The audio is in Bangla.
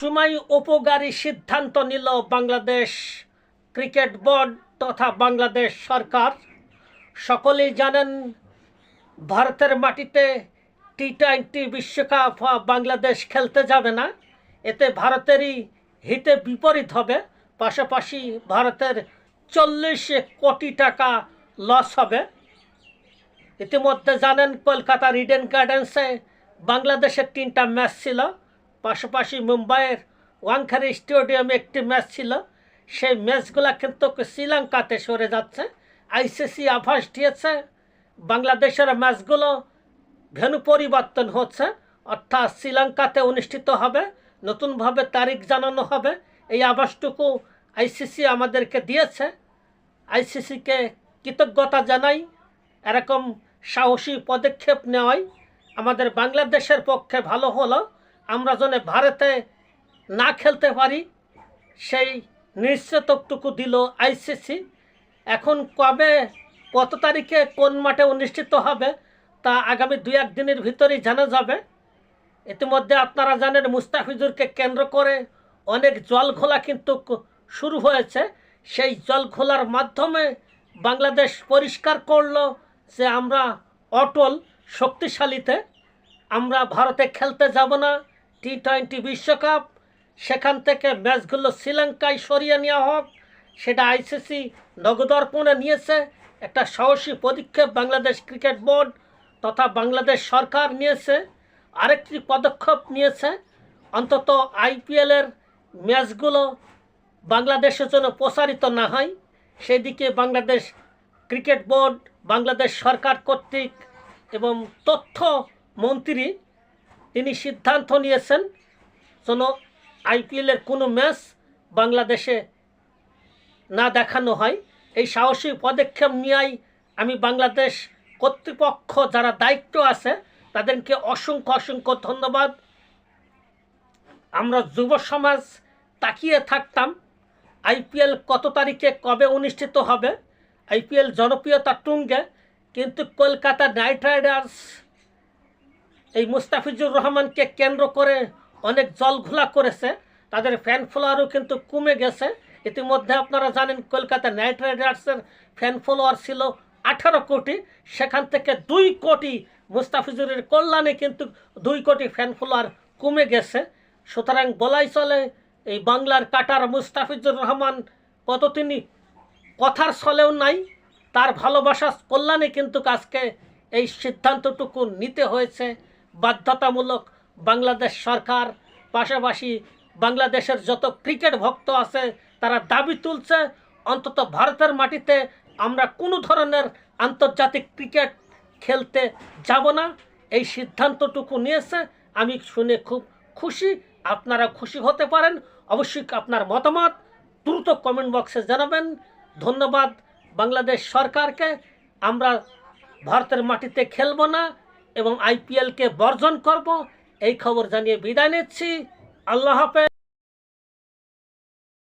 সময় উপকারী সিদ্ধান্ত নিল বাংলাদেশ ক্রিকেট বোর্ড তথা বাংলাদেশ সরকার। সকলেই জানেন, ভারতের মাটিতে টি টোয়েন্টি বিশ্বকাপ বাংলাদেশ খেলতে যাবে না। এতে ভারতেরই হিতে বিপরীত হবে। পাশাপাশি ভারতের চল্লিশ কোটি টাকা লস হবে। ইতিমধ্যে জানেন, কলকাতার ইডেন গার্ডেন্সে বাংলাদেশের তিনটা ম্যাচ ছিল। পাশাপাশি মুম্বাইয়ের ওয়াংখারি স্টেডিয়ামে একটি ম্যাচ ছিল। সেই ম্যাচগুলো কিন্তু শ্রীলঙ্কাতে সরে যাচ্ছে। আইসিসি আভাস দিয়েছে। বাংলাদেশের ম্যাচগুলো ভেন্যু পরিবর্তন হচ্ছে। অর্থাৎ শ্রীলঙ্কাতে অনুষ্ঠিত হবে। নতুনভাবে তারিখ জানানো হবে। এই আভাসটুকু আইসিসি আমাদেরকে দিয়েছে। আইসিসিকে কৃতজ্ঞতা জানাই। এরকম সাহসী পদক্ষেপ নেওয়াই আমাদের বাংলাদেশের পক্ষে ভালো হলো। আমরা যেন ভারতে না খেলতে পারি, সেই নিশ্চিতটুকু দিল আইসিসি এখন কবে, কত তারিখে, কোন মাঠে অনুষ্ঠিত হবে, তা আগামী দুই এক দিনের ভিতরেই জানা যাবে। ইতিমধ্যে আপনারা জানেন, মুস্তাফিজুরকে কেন্দ্র করে অনেক জল ঘোলা কিন্তু শুরু হয়েছে। সেই জল ঘোলার মাধ্যমে বাংলাদেশ পরিষ্কার করল যে আমরা অটল, শক্তিশালীতে, আমরা ভারতে খেলতে যাব না। টি টোয়েন্টি বিশ্বকাপ, সেখান থেকে ম্যাচগুলো শ্রীলঙ্কায় সরিয়ে নেওয়া হোক, সেটা আইসিসি নগদর্পণে নিয়েছে। একটা সাহসী পদক্ষেপ বাংলাদেশ ক্রিকেট বোর্ড তথা বাংলাদেশ সরকার নিয়েছে। আরেকটি পদক্ষেপ নিয়েছে, অন্তত আইপিএলের ম্যাচগুলো বাংলাদেশের জন্য প্রসারিত না হয়, সেদিকে বাংলাদেশ ক্রিকেট বোর্ড, বাংলাদেশ সরকার কর্তৃক এবং তথ্য মন্ত্রী তিনি সিদ্ধান্ত নিয়েছেন, যেন আইপিএলের কোনো ম্যাচ বাংলাদেশে না দেখানো হয়। এই সাহসী পদক্ষেপ নিয়েই আমি বাংলাদেশ কর্তৃপক্ষ যারা দায়িত্ব আছে, তাদেরকে অসংখ্য অসংখ্য ধন্যবাদ। আমরা যুব সমাজ তাকিয়ে থাকতাম, আইপিএল কত তারিখে কবে অনুষ্ঠিত হবে? আইপিএল জনপ্রিয়তা টুঙ্গে কিন্তু কলকাতা নাইট রাইডার্স এই মুস্তাফিজুর রহমানকে কেন্দ্র করে অনেক জলঘোলা করেছে। তাদের ফ্যান ফলোয়ারও কিন্তু কমে গেছে। ইতিমধ্যে আপনারা জানেন, কলকাতা নাইট রাইডার্সের ফ্যান ফলোয়ার ছিল আঠারো কোটি। সেখান থেকে দুই কোটি মুস্তাফিজুরের কল্যাণে কিন্তু দুই কোটি ফ্যান ফলোয়ার কমে গেছে। সুতরাং বলাই চলে, এই বাংলার কাটার মুস্তাফিজুর রহমান কত তিনি কথার ছলেও নাই, তার ভালোবাসার কল্যাণে কিন্তু আজকে এই সিদ্ধান্তটুকু নিতে হয়েছে। বাধ্যতামূলক বাংলাদেশ সরকার, পাশাপাশি বাংলাদেশের যত ক্রিকেট ভক্ত আছে, তারা দাবি তুলছে, অন্তত ভারতের মাটিতে আমরা কোনো ধরনের আন্তর্জাতিক ক্রিকেট খেলতে যাব না। এই সিদ্ধান্তটুকু নিয়েছে। আমি শুনে খুব খুশি। আপনারা খুশি হতে পারেন। অবশ্যই আপনার মতামত দ্রুত কমেন্ট বক্সে জানাবেন। ধন্যবাদ বাংলাদেশ সরকারকে। আমরা ভারতের মাটিতে খেলব না। এবং আইপিএলকে বর্জন করব। এই খবর জানিয়ে বিদায় নিচ্ছি। আল্লাহ হাফেজ।